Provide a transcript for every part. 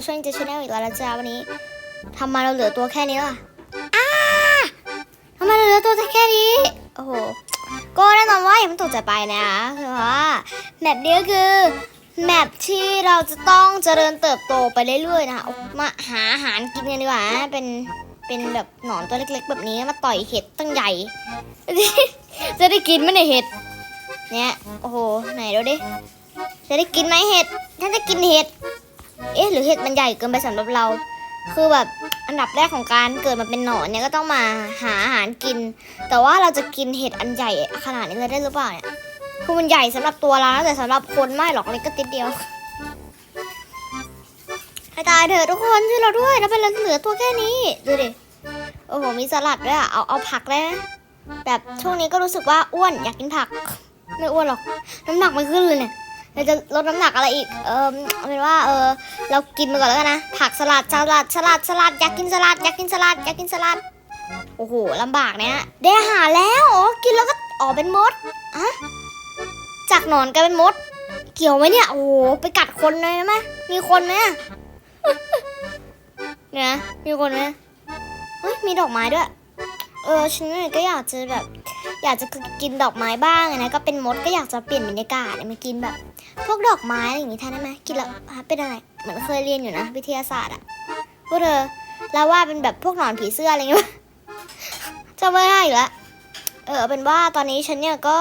สู่ช่องเจชแนลอีกแล้วนะจ๊ะวันนี้ทำไมเราเหลือตัวแค่นี้ล่ะอ้าทำไมเราเหลือตัวแค่นี้ โอ้โห ก็แน่นอนว่าอย่าเพิ่งตกใจไปนะคือว่าแมปนี้ก็คือแมปที่เราจะต้องเจริญเติบโตไปเรื่อยๆนะคะมาหาอาหารกินกันดีกว่า เป็นเป็นแบบหนอนตัวเล็ก ๆ แบบนี้มาต่อยเห็ดตั้งใหญ่ จะได้กินไหมเนี่ยเห็ด เนี่ย โอ้โห ไหนดูดิ จะได้กินไหมเห็ด ถ้าจะกินเห็ด เอ๊ะหรือเห็ดมันใหญ่เกินไปสำหรับเรา คือแบบอันดับแรกของการเกิดมาเป็นหนอนเนี่ยก็ต้องมาหาอาหารกิน แต่ว่าเราจะกินเห็ดอันใหญ่ขนาดนี้เลยได้หรือเปล่าเนี่ยคือมันใหญ่สำหรับตัวเราแต่สำหรับคนไม่หรอกเล็กก็ติดเดียวให้ตายเถอะทุกคนช่วยเราด้วยเราเป็นเหลือตัวแค่นี้ดูดิโอ้โหมีสลัดด้วยอะเอาเอาผักเลยนะแบบช่วงนี้ก็รู้สึกว่าอ้วนอยากกินผัก ไม่อ้วนหรอก น้ำหนักไม่ขึ้นเลยเนี่ย เราจะลดน้ำหนักอะไรอีก เออเอาเป็นว่า เออ เรากินไปก่อนแล้วกันนะ ผักสลัด สลัด สลัด สลัด อยากกินสลัด อยากกินสลัด อยากกินสลัด โอ้โหลำบากเนี่ยได้อาหารแล้ว อ๋อ กินแล้วก็ออกเป็นมดอะจากหนอนกลายเป็นมด เกี่ยวไหมเนี่ย โอ้โห ไปกัดคนเลยไหมมีคนไหมเนี่ย มีคนไหมเฮ้ย มีดอกไม้ด้วย เออ ฉันก็อยากจะแบบ อยากจะกินดอกไม้บ้างนะก็เป็นมดก็อยากจะเปลี่ยนบรรยากาศมากินแบบ พวกดอกไม้อะไรอย่างงี้แทนได้ไหมกินแล้วเป็นอะไรเหมือนเคยเรียนอยู่นะ วิทยาศาสตร์อะพวกเธอแล้วว่าเป็นแบบพวกหนอนผีเสื้ออะไรเงี้ยจำไม่ได้อีกแล้วเออเป็นว่าตอนนี้ฉันเนี่ยก็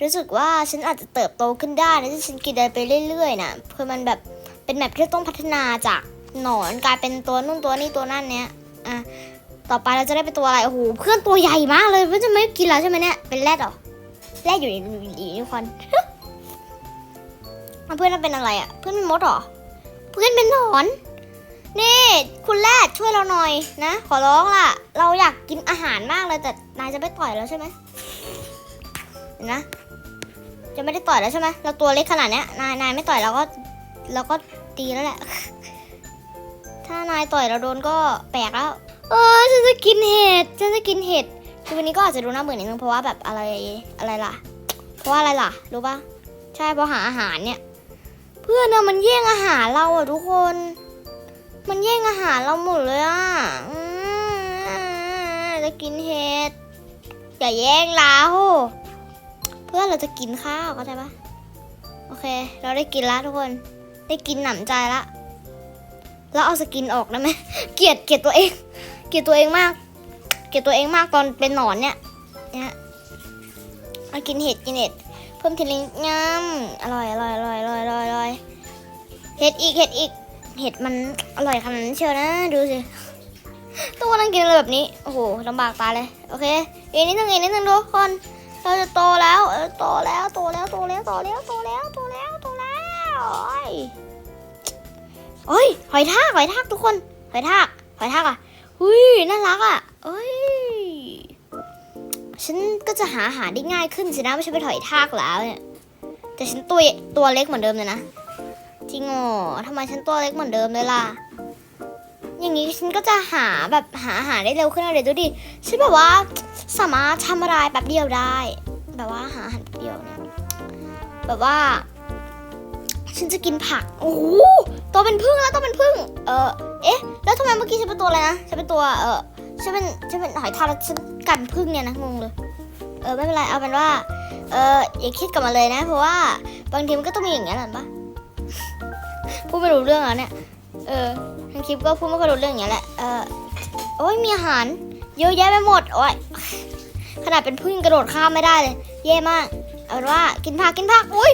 รู้สึกว่าฉันอาจจะเติบโตขึ้นได้นะที่ฉันกินอะไรไปเรื่อยๆนะคือมันแบบเป็นแบบที่ต้องพัฒนาจากหนอนกลายเป็นตัวนู่นตัวนี้ตัวนั่นเนี้ยอะ ต่อไปเราจะได้เป็นตัวอะไร โอ้โห เพื่อนตัวใหญ่มากเลย เพื่อนจะไม่กินแล้วใช่ไหมเนี่ย เป็นแรดเหรอ แรดอยู่ในอยู่ในควันเพื่อนมันเป็นอะไรอะ เพื่อนเป็นมดเหรอ เพื่อนเป็นหนอน นี่ คุณแรดช่วยเราหน่อยนะ ขอร้องล่ะ เราอยากกินอาหารมากเลยแต่นายจะไม่ต่อยแล้วใช่ไหมเห็นนะ จะไม่ได้ต่อยแล้วใช่ไหมเราตัวเล็กขนาดเนี้ย นาย นายไม่ต่อยเราก็เราก็ตีแล้วแหละ ถ้านายต่อยเราโดนก็แปลกแล้ว เออฉันจะกินเห็ดฉันจะกินเห็ดคือวันนี้ก็อาจจะดูน่าเบื่อนิดนึงเพราะว่าแบบอะไรอะไรล่ะ เพราะว่าอะไรล่ะ รู้ปะใช่เพราะหาอาหารเนี่ย เพื่อนอะมันแย่งอาหารเราอะทุกคน มันแย่งอาหารเราหมดเลยอะอจะกินเห็ดอย่าแย่งเราเพื่อนเราจะกินข้าวเข้าใจปะโอเค เราได้กินแล้วทุกคน ได้กินหนำใจละแล้วเอาสกินออกได้ไหมเกลียดเกลียดตัวเอง เกลียดตัวเองมาก เกลียดตัวเองมากตอนเป็นหนอนเนี่ยนี่ยเอากินเห็ดกินเห็ดเพิ่มทีลิงงามอร่อยอร่อยอร่อยอร่อยอร่อยอร่อยเห็ดอีกเห็ดอีกเห็ดมันอร่อยขนาดนั้นเชียวนะดูสิตัวนั่งกินอะไรแบบนี้โอ้โหลำบากตายเลยโอเคอีกนิดนึงอีกนิดนึงทุกคนเราจะโตแล้วโตแล้วโตแล้วโตแล้วโตแล้วโตแล้วโตแล้วโตแล้วโอ้ยโอ้ยหอยทากหอยทากทุกคนหอยทากหอยทากอะ หุ้ยน่ารักอะเอ้ย ฉันก็จะหาอาหารได้ง่ายขึ้นสินะไม่ใช่ไปถอยทากแล้วเนี่ย แต่ฉันตัวตัวเล็กเหมือนเดิมเลยนะ จริงอ๋อทำไมฉันตัวเล็กเหมือนเดิมเลยล่ะ อย่างนี้ฉันก็จะหาแบบหาอาหารได้เร็วขึ้นเลยดูดิ ฉันแบบว่าสามารถทำอะไรแบบเดียวได้ แบบว่าหาอาหารเดียวเนี่ย แบบว่า ฉันจะกินผัก โอ้โหตัวเป็นพึ่งแล้วตัวเป็นพึ่ง เออ เอ๊ะ แล้วทำไมเมื่อกี้ฉันเป็นตัวอะไรนะ ฉันเป็นตัว เออฉันเป็น ฉันเป็นหอยทากแล้วฉันกันพึ่งเนี่ยนะงงเลย เออไม่เป็นไร เอาเป็นว่า เอออย่าคิดกลับมาเลยนะ เพราะว่าบางทีมันก็ต้องมีอย่างเงี้ยแหละปะพูดไม่รู้เรื่องแล้วเนี่ย เออทั้งคลิปก็พูดไม่ค่อยรู้เรื่องอย่างเงี้ยแหละ เออโอ้ยมีอาหาร เยอะแยะไปหมด โอ้ยขนาดเป็นพึ่งกระโดดข้ามไม่ได้เลยเย่มาก เอาเป็นว่ากินผักกินผัก อุ้ย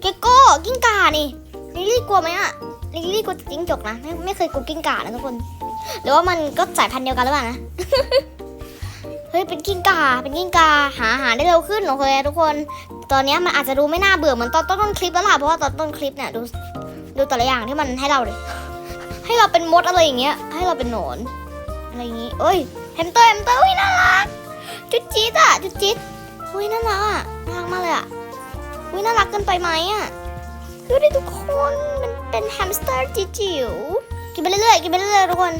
เกโก้กิ้งก่านี่ลิลลี่กลัวไหมอะ ลิลลี่กลัวจิ้งจกนะไม่ไม่เคยกลัวกิ้งก่านะทุกคน หรือว่ามันก็สายพันธุ์เดียวกันหรือเปล่านะ เฮ้ยเป็นกิ้งก่าเป็นกิ้งก่าหาอาหารได้เร็วขึ้นโอเคทุกคน ตอนนี้มันอาจจะดูไม่น่าเบื่อเหมือนตอนต้นคลิปแล้วล่ะเพราะว่าตอนต้นคลิปเนี่ยดูดูแต่ละอย่างที่มันให้เราเลยให้เราเป็นมดอะไรอย่างเงี้ย ให้เราเป็นหนอนอะไรอย่างงี้เอ้ยแฮมสเตอร์แฮมสเตอร์อุ้ยน่ารักจุดจี๊ดอะจุดจี๊ดอุ้ยน่ารักอะน่ารักมากเลยอะอุ้ยน่ารักเกินไปไหมอะดูดิทุกคน เป็นแฮมสเตอร์จิ๋วกินไปเรื่อยๆกินไปเรื่อยๆทุกคน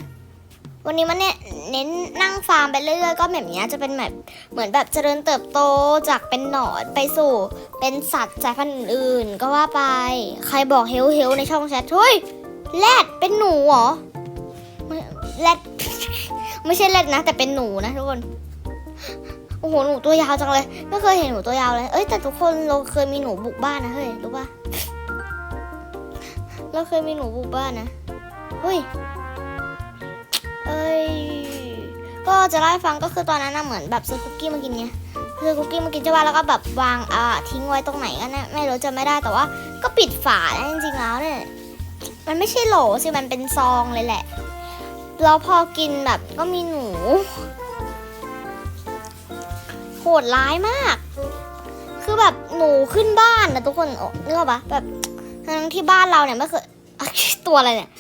วันนี้มันเนี่ยเน้นนั่งฟาร์มไปเรื่อยๆก็แบบเนี้ยจะเป็นแบบเหมือนแบบเจริญเติบโตจากเป็นหนอนไปสู่ เป็นสัตว์สายพันธุ์อื่นก็ว่าไป ใครบอกเฮลเฮลในช่องแชทเฮ้ยแรดเป็นหนูเหรอแรดไม่ใช่แรดนะ แต่เป็นหนูนะทุกคนโอ้โหหนูตัวยาวจังเลย ไม่เคยเห็นหนูตัวยาวเลย เอ้ยแต่ทุกคนเราเคยมีหนูบุกบ้านนะเฮ้ยรู้ปะ เราเคยมีหนูบุกบ้านนะเฮ้ยเอ้ยก็จะเล่าให้ฟังก็คือตอนนั้นน่ะเหมือนแบบซื้อคุกกี้มากินไงซื้อคุกกี้มากินใช่ป่ะแล้วก็แบบวางอ่าทิ้งไว้ตรงไหนกันนะไม่รู้จะไม่ได้แต่ว่า ก็ปิดฝาแล้วจริงๆแล้วเนี่ยมันไม่ใช่โหลสิมันเป็นซองเลยแหละแล้วพอกินแบบก็มีหนูโหดร้ายมาก คือแบบหนูขึ้นบ้านนะทุกคนนึกออกปะแบบ ทั้งที่บ้านเราเนี่ยไม่เคยตัวอะไรเนี่ย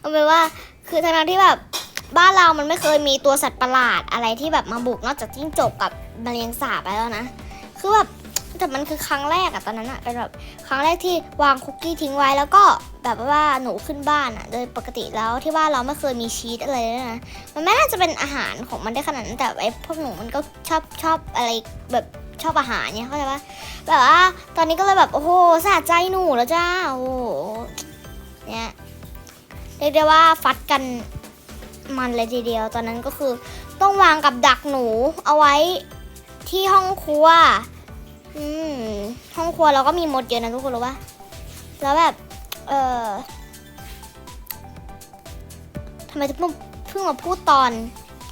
เอาเป็นว่าคือทั้งที่แบบบ้านเรามันไม่เคยมีตัวสัตว์ประหลาดอะไรที่แบบมาบุกนอกจากจิ้งจกกับแมลงสาบไปแล้วนะ คือแบบแต่มันคือครั้งแรกอะตอนนั้นอะเป็นแบบครั้งแรกที่วางคุกกี้ทิ้งไว้แล้วก็แบบว่าหนูขึ้นบ้านอะโดยปกติแล้วที่บ้านเราไม่เคยมีชีสอะไรเลยนะมันไม่น่าจะเป็นอาหารของมันได้ขนาดนั้นแต่ไอ้พวกหนูมันก็ชอบชอบอะไรแบบ ชอบอาหารเนี่ยเข้าใจปะแบบว่าตอนนี้ก็เลยแบบโอ้โหสะใจหนูแล้วจ้าโอ้โหเนี่ยเรียกได้ว่าฟัดกันมันเลยทีเดียว ตอนนั้นก็คือต้องวางกับดักหนูเอาไว้ที่ห้องครัว อืมห้องครัวเราก็มีมดเยอะนะทุกคนรู้ปะแล้วแบบ เออทำไมถึงมาเพิ่งมาพูดตอน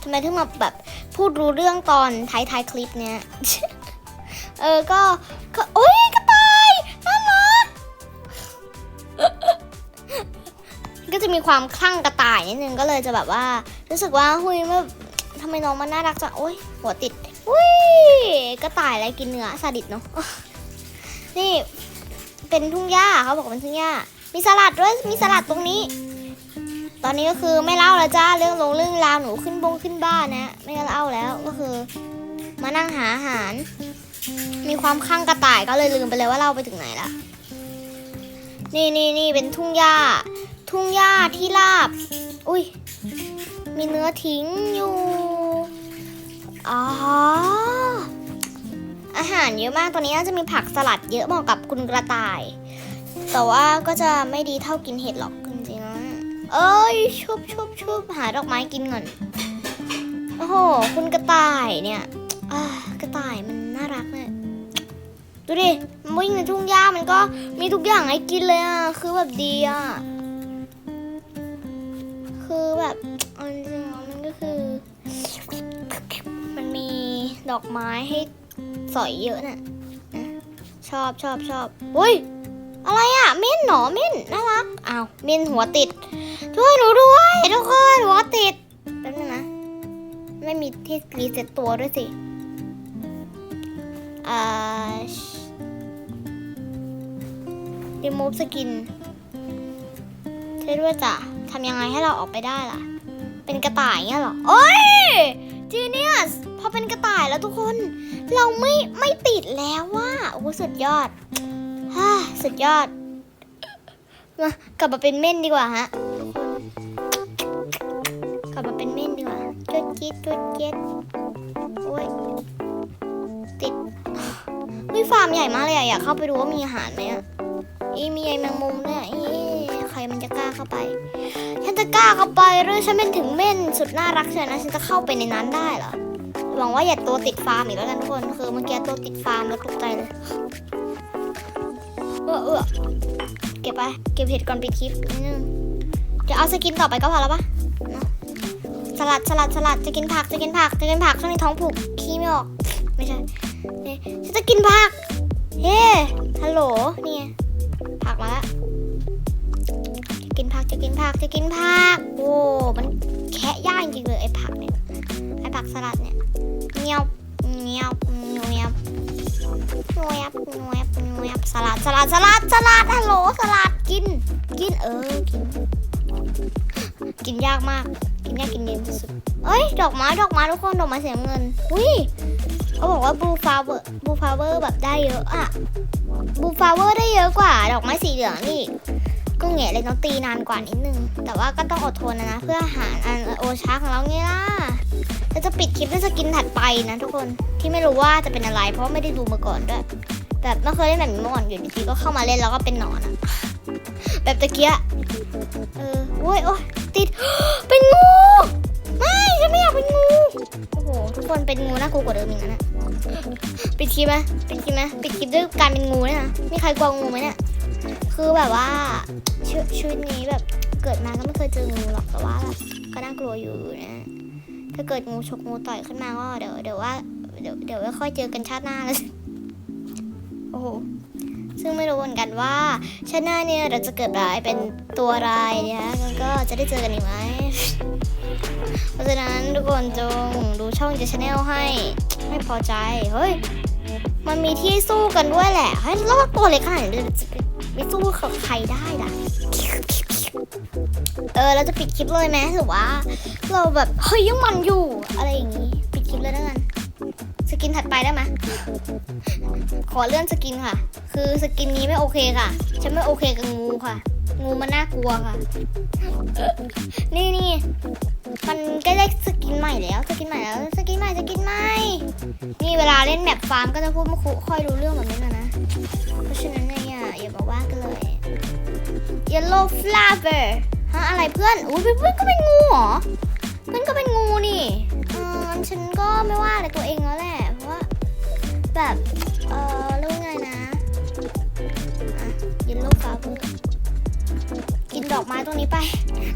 ทำไมถึงมาแบบพูดรู้เรื่องตอนท้ายท้ายๆคลิปเนี้ย เออก็ก็โอ้ยกระต่ายน่ารักก็จะมีความคลั่งกระต่ายนิดนึงก็เลยจะแบบว่า รู้สึกว่าหุยแบบทำไมน้องมันน่ารักจังโอ้ยหัวติดหุยกระต่ายอะไรกินเนื้อซาดิสเนาะนี่เป็นทุ่งหญ้าเขาบอกว่าเป็นทุ่งหญ้ามีสลัดด้วยมีสลัดตรงนี้ ตอนนี้ก็คือไม่เล่าแล้วจ้าเรื่องลงเรื่องราวหนูขึ้นบงขึ้นบ้านนะ ไม่เล่าแล้วก็คือ มานั่งหาอาหาร มีความคลั่งกระต่ายก็เลยลืมไปเลยว่าเราไปถึงไหนละนี่นี่นี่เป็นทุ่งหญ้า ทุ่งหญ้าที่ราบ อุ้ย มีเนื้อทิ้งอยู่อ๋ออาหารเยอะมากตอนนี้น่าจะมีผักสลัดเยอะเหมาะกับคุณกระต่าย แต่ว่าก็จะไม่ดีเท่ากินเห็ดหรอกจริงๆนะเอ้ยชุบชุบชุบหาดอกไม้กินก่อน โอ้โห คุณกระต่ายเนี่ย กระต่ายมันน่ารักเนี่ยดูดิมันวิ่งในทุ่งหญ้ามันก็มีทุกอย่างให้กินเลยอะ คือแบบดีอะ คือแบบอาจริงๆมันก็คือ มันมีดอกไม้ให้สอยเยอะน่ะนะชอบชอบชอบอุ้ย อะไรอะ เม่นหนอเม่นน่ารักอ้าวเม่นหัวติด ช่วยหนูด้วยทุกคนหัวติดแป๊บนึงนะ ไม่มีที่รีเซ็ตตัวด้วยสิ อ่า remove skin ใช่ด้วยจ้ะทำยังไงให้เราออกไปได้ล่ะ เป็นกระต่ายเงี้ยหรอ โอ้ยจีเนียสพอเป็นกระต่ายแล้วทุกคน เราไม่ไม่ติดแล้วว่าโอ้โหสุดยอดฮ่าสุดยอด มากลับมาเป็นเม่นดีกว่าฮะทุกคนกลับมาเป็นเม่นดีกว่าจุดจี๊ดจุดเจ็ด ฟาร์มใหญ่มากเลยอะอยากเข้าไปดูว่ามีอาหารไหมอะอีมีไอแมงมุมด้วยอีใครมันจะกล้าเข้าไป ฉันจะกล้าเข้าไปหรือฉันเป็นถึงเม่นสุดน่ารักเชียวนะฉันจะเข้าไปในนั้นได้เหรอหวังว่าอย่าตัวติดฟาร์มอีกแล้วกันทุกคนคือเมื่อกี้ตัวติดฟาร์มแล้วตกใจเลยเออเออเก็บไปเก็บเห็ดก่อนปิดคลิปนิดนึงจะเอาสกินต่อไปก็พอแล้วปะเนอะสลัดสลัดสลัดจะกินผักจะกินผักจะกินผักช่วงนี้ท้องผูกขี้ไม่ออก ไม่ใช่ นี่ฉันจะกินผัก เฮ้ฮัลโหล เนี่ย ผักมาละจะกินผัก จะกินผัก จะกินผัก โอ้ มันแคะยากจริงเลยไอ้ผักเนี่ย ไอ้ผักสลัดเนี่ยเงียบเงียบเงียบงวยบงวยบงวยบสลัดสลัดสลัดสลัดฮัลโหลสลัดกิน กินเออ กิน กินยากมาก กินยากกินเย็นที่สุดเอ้ย ดอกไม้ ดอกไม้ทุกคน ดอกไม้สีน้ำเงิน อุ้ย เขาบอกว่าบูฟาเวอร์บูฟาเวอร์แบบได้เยอะอะบูฟาเวอร์ได้เยอะกว่า ดอกไม้สีเหลืองนี่ก็แงะเลยต้องตีนานกว่านิดนึง แต่ว่าก็ต้องอดทนนะนะเพื่ออาหารอันโอชาของเราไงล่ะเราจะปิดคลิปด้วยสกินถัดไปนะทุกคนที่ไม่รู้ว่าจะเป็นอะไร เพราะไม่ได้ดูมาก่อนด้วย แบบไม่เคยเล่นแบบนี้มาก่อนอยู่ดีๆก็เข้ามาเล่นแล้วก็เป็นหนอนอะแบบตะเกียเออโอ้ยโอ้ยติดากลัวกว่าเดิมอีกนะเนี่ยปิดคลิปไหมปิดคลิปไหมปิดคลิปด้วยการเป็นงูเนี่ยนะมีใครกลัวงูไหมเนี่ยคือแบบว่าชีวิตชีวิตนี้แบบเกิดมาก็ไม่เคยเจองูหรอกแต่ว่าแบบก็น่ากลัวอยู่นะถ้าเกิดงูฉกงูต่อยขึ้นมาก็เดี๋ยวเดี๋ยวว่าเดี๋ยวเดี๋ยวค่อยเจอกันชาติหน้าแล้วโอ้โหซึ่งไม่รู้เหมือนกันว่าชาติหน้าเนี่ยเราจะเกิดรายเป็นตัวอะไรนี่ยแล้วก็จะได้เจอกันอีกไหม ราะฉะนั้นทุกคนจงดูช่องเจชแนลให้ ไม่พอใจ เฮ้ย มันมีที่สู้กันด้วยแหละให้รอดตัวเล็กขนาดนี้จะไปไปสู้กับใครได้ล่ะ เออเราจะปิดคลิปเลยไหมหรือว่า เราแบบเฮ้ยยังมันอยู่อะไรอย่างนี้ ปิดคลิปเลยแล้วกันสกินถัดไปได้ไหมขอเลื่อนสกินค่ะ คือสกินนี้ไม่โอเคค่ะ ฉันไม่โอเคกับงูค่ะ งูมันน่ากลัวค่ะ นี่นี่ มันกล้ได้สกินใหม่แล้วสกินใหม่แล้วสกินใหม่สกินใหม่นี่เวลาเล่นแมปฟาร์มก็จะพูดไม่ค่อยรู้เรื่องแบบนี้นะนะ เพราะฉะนั้นเนี่ยอย่ามาว่ากันเลย Yellow Flower ฮะอะไรเพื่อนอุ้ยเพื่อนก็เป็นงูเหรอเพื่อนก็เป็นงูนี่เออฉันก็ไม่ว่าอะไรตัวเองแล้วแหละเพราะว่าแบบเออเรื่องไงนะอะ Yellow Flower ดอกไม้ตรงนี้ไป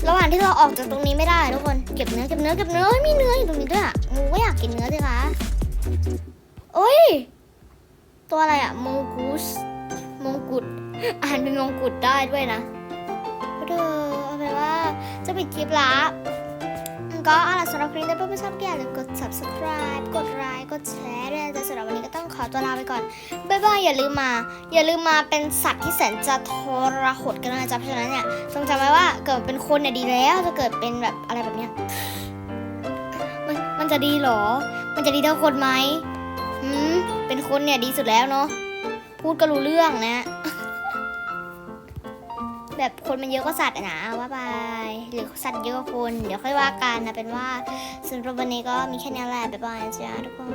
ระหว่างที่เราออกจากตรงนี้ไม่ได้ทุกคน เก็บเนื้อเก็บเนื้อเก็บเนื้อมีเนื้ออยู่ตรงนี้ด้วยอะงูก็อยากกินเนื้อสิคะโอ้ย ตัวอะไรอะมงกุสมงกุฎอ่านเป็นมงกุฎได้ด้วยนะเธอเอาไปว่าจะปิดคลิปละ ก็เอาล่ะสำหรับคลิปนี้ถ้าไม่ชอบก็อย่าลืมกด subscribe กดไลค์กดแชร์ด้วยแต่สำหรับวันนี้ก็ต้องขอตัวลาไปก่อนบ๊ายบายอย่าลืมมา อย่าลืมมาเป็นสัตว์ที่แสนจะทรหดกันนะจ๊ะเพราะฉะนั้นเนี่ยจงจำไว้ว่าเกิดเป็นคนเนี่ยดีแล้วจะเกิดเป็นแบบอะไรแบบเนี้ยมันมันจะดีหรอ มันจะดีเท่าคนไหมหืมเป็นคนเนี่ยดีสุดแล้วเนาะพูดก็รู้เรื่องนะ แบบคนมันเยอะก็สัตว์นะว่าไปหรือสัตว์เยอะกว่าคน เดี๋ยวค่อยว่ากันนะเป็นว่าสำหรับวันนี้ก็มีแค่นี้แหละบ๊ายบายจ้าทุกคน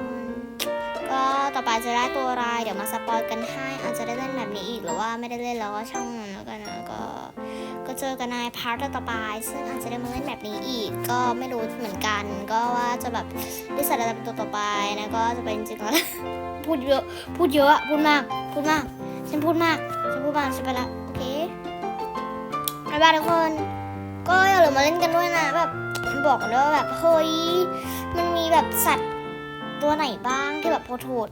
ก็ต่อไปจะได้ตัวอะไรเดี๋ยวมาสปอยกันให้อาจจะได้เล่นแบบนี้อีกหรือว่าไม่ได้เล่นแล้วก็ช่างมันแล้วกันนะก็ก็เจอกันในพาร์ทต่อไปซึ่งอาจจะได้มาเล่นแบบนี้อีก ก็ไม่รู้เหมือนกัน ก็ว่าจะแบบได้สัตว์อะไรเป็นตัวต่อไปนะก็จะเป็นจริงแล้วพูดเยอะพูดเยอะพูดมากพูดมากฉันพูดมากฉันพูดมากฉันไปละายบายทุกคน ก็อย่าลืมมาเล่นกันด้วยนะแบบบอกกันด้วยว่าแบบเฮ้ยมันมีแบบสัตว์ตัวไหนบ้างที่แบบโพโทด